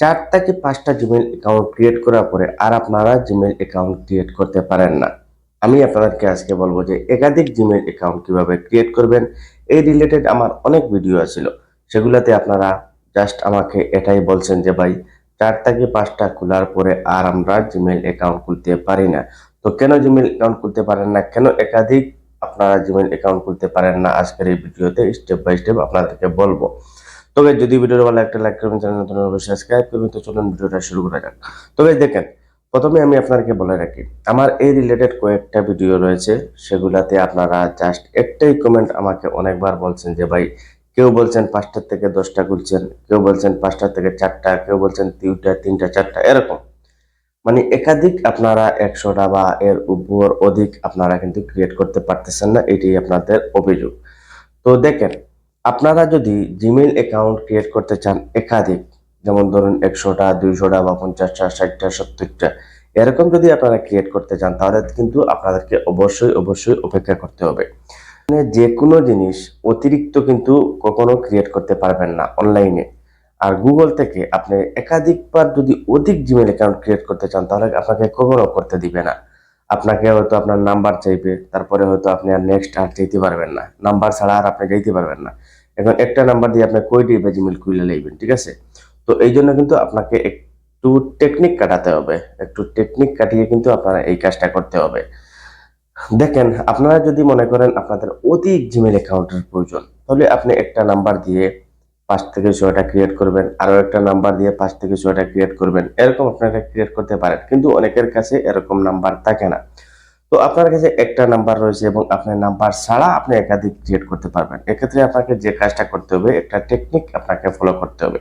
চার থেকে পাঁচটা জিমেল অ্যাকাউন্ট ক্রিয়েট করার পরে আর আপনারা জিমেল অ্যাকাউন্ট ক্রিয়েট করতে পারেন না? আমি আপনাদেরকে আজকে বলব যে একাধিক জিমেল অ্যাকাউন্ট কীভাবে ক্রিয়েট করবেন, এই রিলেটেড আমার অনেক ভিডিও ছিল। সেগুলোতে আপনারা জাস্ট আমাকে এটাই বলছেন যে ভাই চার থেকে পাঁচটা খোলার পরে আর আমরা জিমেল অ্যাকাউন্ট খুলতে পারি না। তো কেন জিমেল অ্যাকাউন্ট খুলতে পারেন না? কেন একাধিক আপনারা জিমেল অ্যাকাউন্ট খুলতে পারেন না? আজকের এই ভিডিওতে স্টেপ বাই স্টেপ আপনাদেরকে বলব। তবে যদি ভিডিওটা ভালো একটা লাইক করবেন চ্যানেল নতুন অবশ্যই সাবস্ক্রাইব করবেন। তো চলুন ভিডিওটা শুরু করা যাক। তবে দেখেন, প্রথমে আমি আপনাকে বলে রাখি, আমার এই রিলেটেড কয়েকটা ভিডিও রয়েছে, সেগুলাতে আপনারা জাস্ট একটাই কমেন্ট আমাকে অনেকবার বলছেন যে, ভাই, কেউ বলছেন পাঁচটার থেকে দশটা খুলছেন, কেউ বলছেন পাঁচটা থেকে চারটা, কেউ বলছেন তিনটা তিনটা, চারটা, এরকম। মানে একাধিক আপনারা একশোটা বা এর উপর অধিক আপনারা কিন্তু ক্রিয়েট করতে পারতেছেন না এটি আপনাদের অভিযোগ। তো দেখেন আপনারা যদি জিমেল অ্যাকাউন্ট ক্রিয়েট করতে চান একাধিক, যেমন ধরুন একশোটা, দুইশোটা বা পঞ্চাশটা, ষাটটা, সত্তরটা, এরকম যদি আপনারা ক্রিয়েট করতে চান, তাহলে কিন্তু আপনাদেরকে অবশ্যই অবশ্যই অপেক্ষা করতে হবে। মানে যে কোনো জিনিস অতিরিক্ত কিন্তু কখনো ক্রিয়েট করতে পারবেন না অনলাইনে আর গুগল থেকে আপনি একাধিকবার যদি অধিক জিমেল অ্যাকাউন্ট ক্রিয়েট করতে চান, তাহলে আপনাকে কখনো করতে দিবে না। আপনাকে হয়তো আপনার নাম্বার চাইবে, তারপরে হয়তো আপনি আর নেক্সট আর চাইতে পারবেন না। নাম্বার ছাড়া আর আপনি যাইতে পারবেন না। এখন একটা নাম্বার দিয়ে আপনি কই দিবে জিমেল খুলে লইবেন, ঠিক আছে? তো এই জন্য কিন্তু আপনাকে একটু টেকনিক কাটাতে হবে। একটু টেকনিক কাটিয়ে কিন্তু আপনারা এই কাজটা করতে হবে। দেখেন, আপনারা যদি মনে করেন আপনাদের অধিক জিমেল অ্যাকাউন্টের প্রয়োজন, তাহলে আপনি একটা নাম্বার দিয়ে পাঁচ থেকে ছয়টা ক্রিয়েট করবেন। আরও একটা নাম্বার দিয়ে পাঁচ থেকে ছয়টা ক্রিয়েট করবেন। এরকম আপনারা ক্রিয়েট করতে পারেন, কিন্তু অনেকের কাছে এরকম নাম্বার থাকে না। তো আপনার কাছে একটা নাম্বার রয়েছে এবং আপনার নাম্বার ছাড়া আপনি একাধিক ক্রিয়েট করতে পারবেন। এক্ষেত্রে আপনাকে যে কাজটা করতে হবে, একটা টেকনিক আপনাকে ফলো করতে হবে।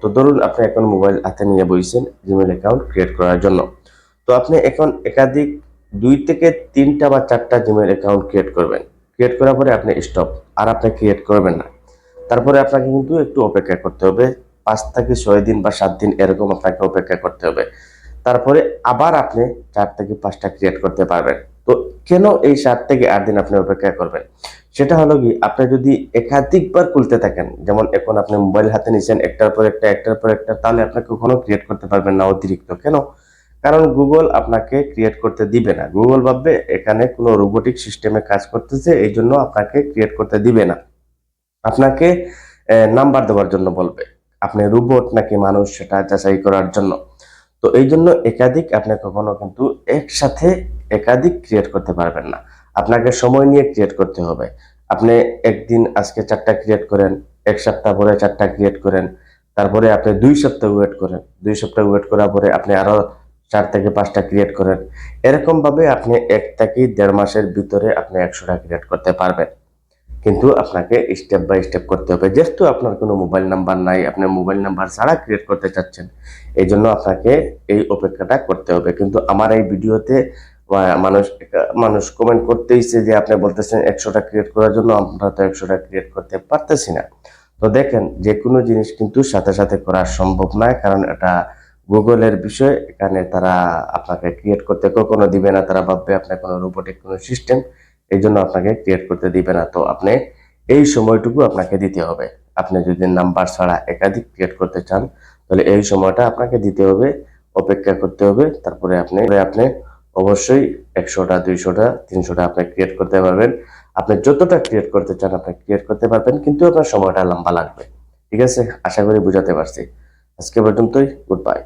তো ধরুন আপনি এখন মোবাইল হাতে নিয়ে বইছেন জিমেল অ্যাকাউন্ট ক্রিয়েট করার জন্য। তো আপনি এখন একাধিক দুই থেকে তিনটা বা চারটা জিমেল অ্যাকাউন্ট ক্রিয়েট করবেন। ক্রিয়েট করার পরে আপনি স্টপ আর আপনি ক্রিয়েট করবেন না। তারপরে আপনাকে কিন্তু একটু অপেক্ষা করতে হবে। পাঁচ থেকে ছয় দিন বা সাত দিন এরকম আপনাকে অপেক্ষা করতে হবে। তারপরে আবার আপনি চার থেকে পাঁচটা ক্রিয়েট করতে পারবেন। তো কেন এই সাত থেকে আট দিন আপনি অপেক্ষা করবেন? সেটা হলো কি, আপনি যদি একাধিকবার খুলতে থাকেন, যেমন এখন আপনি মোবাইল হাতে নিছেন, একটার পর একটা, একটার পর একটা, তাহলে আপনি কখনো ক্রিয়েট করতে পারবেন না অতিরিক্ত। কেন? কারণ গুগল আপনাকে ক্রিয়েট করতে দিবে না। গুগল ভাববে, এখানে কোনো রোবোটিক সিস্টেমে কাজ করতেছে এই জন্য আপনাকে ক্রিয়েট করতে দিবে না। আপনাকে নাম্বার দেওয়ার জন্য বলবে। আপনি রোবট নাকি মানুষ সেটা যাচাই করার জন্য। তো এই জন্য একাধিক আপনি কখনো কিন্তু একসাথে একাধিক ক্রিয়েট করতে পারবেন না। আপনাকে সময় নিয়ে ক্রিয়েট করতে হবে। আপনি একদিন আজকে চারটা ক্রিয়েট করেন, এক সপ্তাহ পরে চারটা ক্রিয়েট করেন, তারপরে আপনি দুই সপ্তাহ ওয়েট করেন, দুই সপ্তাহ ওয়েট করার পরে আপনি আরও চার থেকে পাঁচটা ক্রিয়েট করেন। এরকম ভাবে আপনি এক থেকে দেড় মাসের ভিতরে আপনি একশোটা ক্রিয়েট করতে পারবেন। কিন্তু আপনাকে স্টেপ বাই স্টেপ করতে হবে। যেহেতু আপনার কোনো মোবাইল নাম্বার নাই, আপনি মোবাইল নাম্বার ছাড়া ক্রিয়েট করতে চাচ্ছেন এই জন্য আপনাকে এই অপেক্ষাটা করতে হবে। কিন্তু আমার এই ভিডিওতে মানুষ মানুষ কমেন্ট করতেইছে যে আপনি বলতেছেন একশোটা ক্রিয়েট করার জন্য, আমরা তো একশোটা ক্রিয়েট করতে পারতেছি না। তো দেখেন, যে কোনো জিনিস কিন্তু সাথে সাথে করা সম্ভব নয়, কারণ এটা গুগলের বিষয়, এখানে তারা আপনাকে ক্রিয়েট করতে কখনো দিবে না, তারা ভাববে আপনার কোনো রোবোটিক কোনো সিস্টেম এই জন্য আপনাকে ক্রিয়েট করতে দিবে না। তো আপনি এই সময়টুকু আপনাকে দিতে হবে। আপনি যদি নাম্বার ছাড়া একাধিক ক্রিয়েট করতে চান, তাহলে এই সময়টা আপনাকে দিতে হবে, অপেক্ষা করতে হবে। তারপরে আপনি আপনি অবশ্যই একশোটা, দুইশোটা, তিনশোটা আপনি ক্রিয়েট করতে পারবেন। আপনি যতটা ক্রিয়েট করতে চান আপনি ক্রিয়েট করতে পারবেন, কিন্তু আপনার সময়টা লম্বা লাগবে। ঠিক আছে? আশা করি বুঝাতে পারছি। আজকে পর্যন্তই গুড বাই